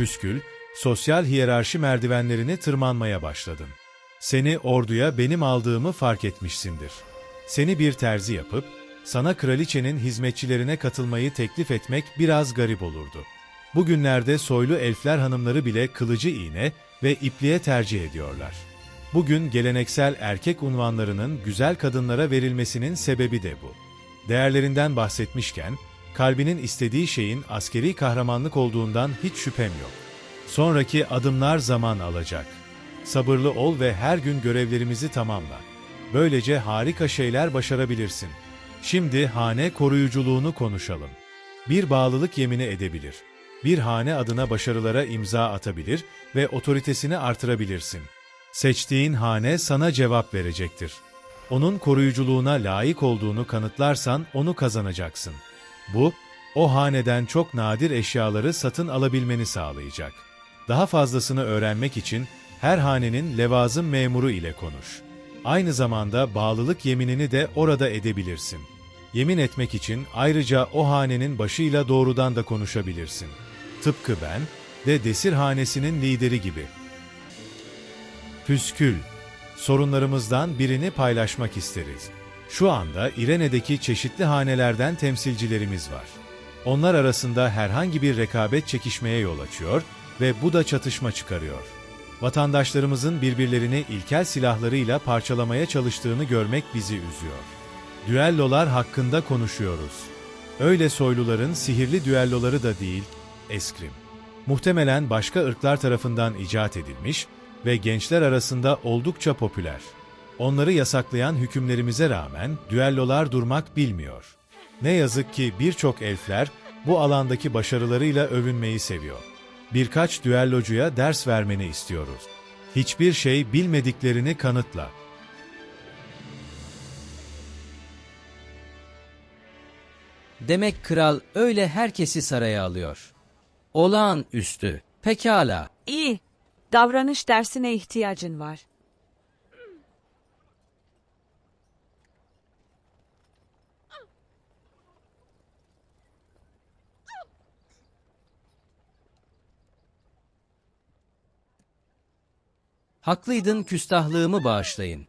Püskül, sosyal hiyerarşi merdivenlerini tırmanmaya başladın. Seni orduya benim aldığımı fark etmişsindir. Seni bir terzi yapıp, sana kraliçenin hizmetçilerine katılmayı teklif etmek biraz garip olurdu. Bugünlerde soylu elfler hanımları bile kılıcı iğne ve ipliğe tercih ediyorlar. Bugün geleneksel erkek unvanlarının güzel kadınlara verilmesinin sebebi de bu. Değerlerinden bahsetmişken, kalbinin istediği şeyin askeri kahramanlık olduğundan hiç şüphem yok. Sonraki adımlar zaman alacak. Sabırlı ol ve her gün görevlerimizi tamamla. Böylece harika şeyler başarabilirsin. Şimdi hane koruyuculuğunu konuşalım. Bir bağlılık yemini edebilir. Bir hane adına başarılara imza atabilir ve otoritesini artırabilirsin. Seçtiğin hane sana cevap verecektir. Onun koruyuculuğuna layık olduğunu kanıtlarsan onu kazanacaksın. Bu, o haneden çok nadir eşyaları satın alabilmeni sağlayacak. Daha fazlasını öğrenmek için her hanenin levazım memuru ile konuş. Aynı zamanda bağlılık yeminini de orada edebilirsin. Yemin etmek için ayrıca o hanenin başıyla doğrudan da konuşabilirsin. Tıpkı ben de Desir hanesinin lideri gibi. Püskül, sorunlarımızdan birini paylaşmak isteriz. Şu anda İrene'deki çeşitli hanelerden temsilcilerimiz var. Onlar arasında herhangi bir rekabet çekişmeye yol açıyor ve bu da çatışma çıkarıyor. Vatandaşlarımızın birbirlerini ilkel silahlarıyla parçalamaya çalıştığını görmek bizi üzüyor. Düellolar hakkında konuşuyoruz. Öyle soyluların sihirli düelloları da değil, eskrim. Muhtemelen başka ırklar tarafından icat edilmiş ve gençler arasında oldukça popüler. Onları yasaklayan hükümlerimize rağmen düellolar durmak bilmiyor. Ne yazık ki birçok elfler bu alandaki başarılarıyla övünmeyi seviyor. Birkaç düellocuya ders vermeni istiyoruz. Hiçbir şey bilmediklerini kanıtla. Demek kral öyle herkesi saraya alıyor. Olağanüstü. Pekala. İyi. Davranış dersine ihtiyacın var. Haklıydın küstahlığımı bağışlayın.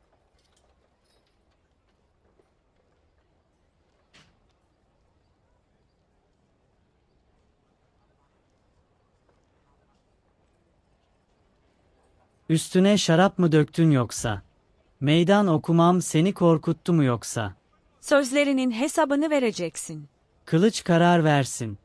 Üstüne şarap mı döktün yoksa? Meydan okumam seni korkuttu mu yoksa? Sözlerinin hesabını vereceksin. Kılıç karar versin.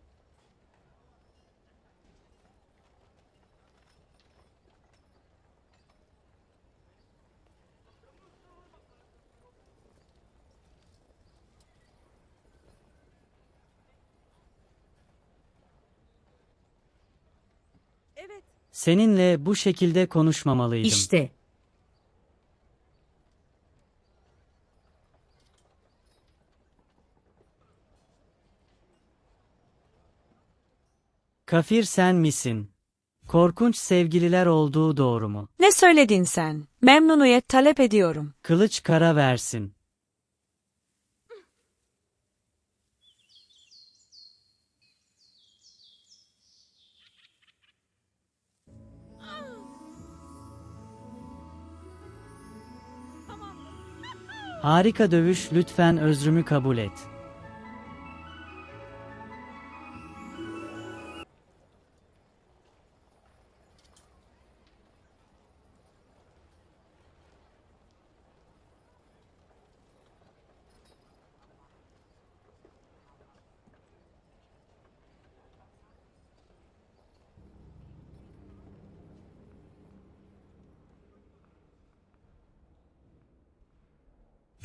Seninle bu şekilde konuşmamalıydım. İşte. Kafir sen misin? Korkunç sevgililer olduğu doğru mu? Ne söyledin sen? Memnuniyet talep ediyorum. Kılıç kara versin. Harika dövüş lütfen özrümü kabul et.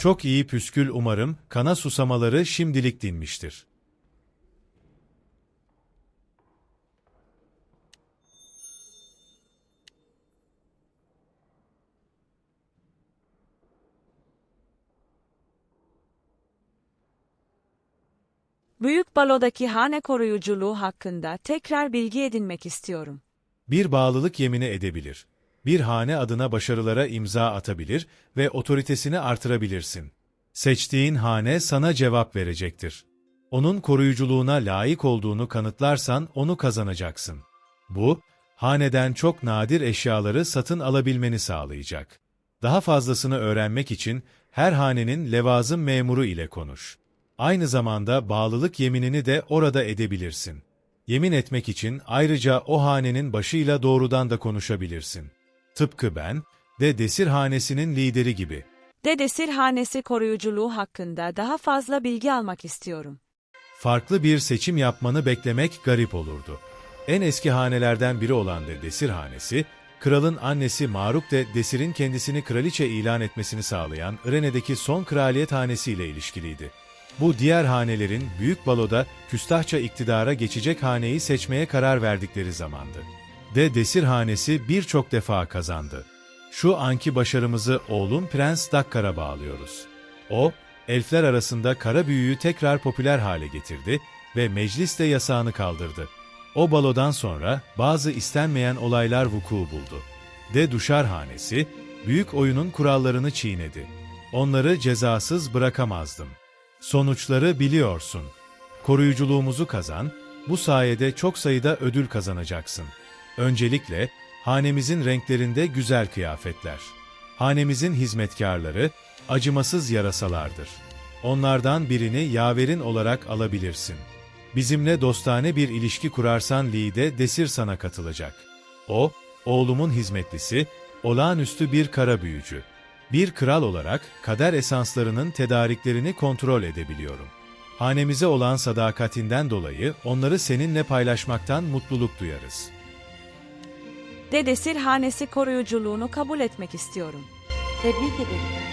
Çok iyi püskül umarım kana susamaları şimdilik dinmiştir. Büyük balodaki hane koruyuculuğu hakkında tekrar bilgi edinmek istiyorum. Bir bağlılık yemini edebilir. Bir hane adına başarılara imza atabilir ve otoritesini artırabilirsin. Seçtiğin hane sana cevap verecektir. Onun koruyuculuğuna layık olduğunu kanıtlarsan onu kazanacaksın. Bu, haneden çok nadir eşyaları satın alabilmeni sağlayacak. Daha fazlasını öğrenmek için her hanenin levazım memuru ile konuş. Aynı zamanda bağlılık yeminini de orada edebilirsin. Yemin etmek için ayrıca o hanenin başıyla doğrudan da konuşabilirsin. Tıpkı ben, de Desir hanesinin lideri gibi. Dedesir hanesi koruyuculuğu hakkında daha fazla bilgi almak istiyorum. Farklı bir seçim yapmanı beklemek garip olurdu. En eski hanelerden biri olan de Desir hanesi, kralın annesi Maruk de Desir'in kendisini kraliçe ilan etmesini sağlayan Irene'deki son kraliyet hanesiyle ilişkiliydi. Bu diğer hanelerin büyük baloda küstahça iktidara geçecek haneyi seçmeye karar verdikleri zamandı. De Desir hanesi birçok defa kazandı. Şu anki başarımızı oğlum Prens Dakkar'a bağlıyoruz. O, elfler arasında kara büyüyü tekrar popüler hale getirdi ve mecliste yasağını kaldırdı. O balodan sonra bazı istenmeyen olaylar vuku buldu. De Duşar hanesi, büyük oyunun kurallarını çiğnedi. Onları cezasız bırakamazdım. Sonuçları biliyorsun. Koruyuculuğumuzu kazan, bu sayede çok sayıda ödül kazanacaksın. Öncelikle, hanemizin renklerinde güzel kıyafetler. Hanemizin hizmetkarları, acımasız yarasalardır. Onlardan birini yaverin olarak alabilirsin. Bizimle dostane bir ilişki kurarsan Li'de Desir sana katılacak. O, oğlumun hizmetlisi, olağanüstü bir kara büyücü. Bir kral olarak kader esanslarının tedariklerini kontrol edebiliyorum. Hanemize olan sadakatinden dolayı onları seninle paylaşmaktan mutluluk duyarız. Dedesir hanesi koruyuculuğunu kabul etmek istiyorum. Tebrik ederim.